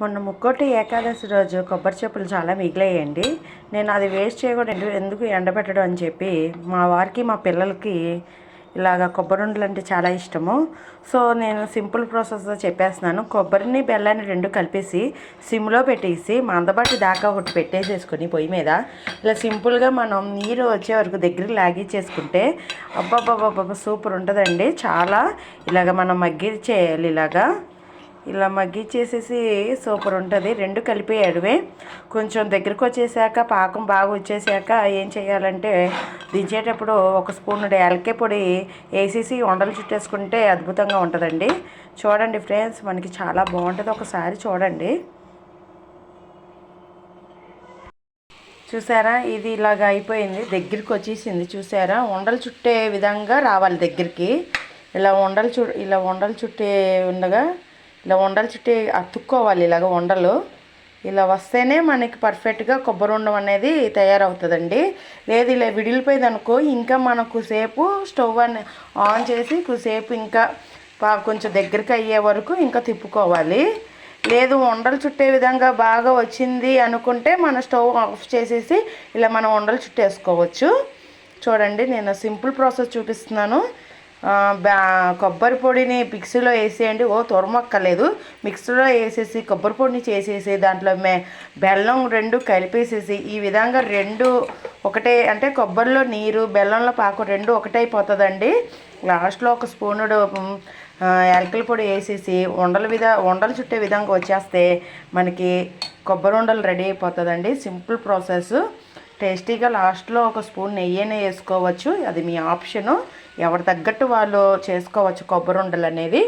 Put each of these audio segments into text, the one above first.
మొన్న ముక్కోటి ఏకాదశి రోజు కొబ్బరి చెప్పులు చాలా మిగిలాయండి. నేను అది వేస్ట్ చేయకూడదు ఎందుకు ఎండబెట్టడం అని చెప్పి మా వారికి మా పిల్లలకి ఇలాగ కొబ్బరి ఉండలు అంటే చాలా ఇష్టము. సో నేను సింపుల్ ప్రాసెస్ చెప్పేస్తున్నాను. కొబ్బరిని బెల్లాన్ని రెండు కలిపేసి సిమ్లో పెట్టేసి మందబాటి దాకా ఒకటి పెట్టేసేసుకొని పొయ్యి మీద. ఇలా సింపుల్గా మనం నీరు వచ్చే వరకు దగ్గర లాగిచ్చేసుకుంటే అబ్బాబ్బాబ్బా సూపర్ ఉంటుందండి. చాలా ఇలాగ మనం మగ్గిచ్చేయాలి ఇలాగా. ఇలా మగ్గిచ్చేసేసి సూపర్ ఉంటుంది. రెండు కలిపేయడమే కొంచెం దగ్గరకు వచ్చేసాక పాకం బాగా వచ్చేసాక ఏం చేయాలంటే దించేటప్పుడు ఒక స్పూన్ యాలకే పొడి వేసేసి వండలు చుట్టేసుకుంటే అద్భుతంగా ఉంటుందండి. చూడండి ఫ్రెండ్స్ మనకి చాలా బాగుంటుంది. ఒకసారి చూడండి. చూసారా? ఇది ఇలాగ అయిపోయింది. దగ్గరికి వచ్చేసింది. చూసారా? ఉండలు చుట్టే విధంగా రావాలి దగ్గరికి. ఇలా ఉండలు చు ఇలా ఉండలు చుట్టే ఉండగా ఇలా ఉండలు చుట్టి అతుక్కోవాలి ఇలాగ ఉండలు ఇలా వస్తేనే మనకి పర్ఫెక్ట్గా కొబ్బరి ఉండం అనేది తయారవుతుందండి. లేదు ఇలా విడిలిపోయింది అనుకో ఇంకా మనకు సేపు స్టవ్ అని ఆన్ చేసి సేపు ఇంకా కొంచెం దగ్గరికి అయ్యే వరకు ఇంకా తిప్పుకోవాలి. లేదు ఉండలు చుట్టే విధంగా బాగా వచ్చింది అనుకుంటే మన స్టవ్ ఆఫ్ చేసేసి ఇలా మనం ఉండలు చుట్టేసుకోవచ్చు. చూడండి నేను సింపుల్ ప్రాసెస్ చూపిస్తున్నాను. కొబ్బరి పొడిని మిక్సీలో వేసేయండి. ఓ తురమక్కలేదు మిక్సీలో వేసేసి కొబ్బరి పొడిని చేసేసి దాంట్లో మే బెల్లం రెండు కలిపేసేసి ఈ విధంగా రెండు ఒకటే అంటే కొబ్బరిలో నీరు బెల్లంలో పాకు రెండు ఒకటే అయిపోతుందండి లాస్ట్లో ఒక స్పూనుడు యాలకల పొడి వేసేసి ఉండల విధ ఉండలు చుట్టే విధంగా వచ్చేస్తే మనకి కొబ్బరి ఉండలు రెడీ అయిపోతుందండి. Simple process. టేస్టీగా లాస్ట్లో ఒక స్పూన్ నెయ్యినే వేసుకోవచ్చు. అది మీ ఆప్షను. ఎవరి తగ్గట్టు వాళ్ళు చేసుకోవచ్చు కొబ్బరి ఉండలు అనేది.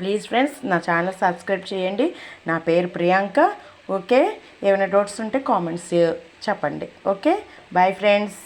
ప్లీజ్ ఫ్రెండ్స్ నా ఛానల్ సబ్స్క్రైబ్ చేయండి. నా పేరు ప్రియాంక. ఓకే? ఏమైనా డౌట్స్ ఉంటే కామెంట్స్ చెప్పండి. ఓకే? Bye friends.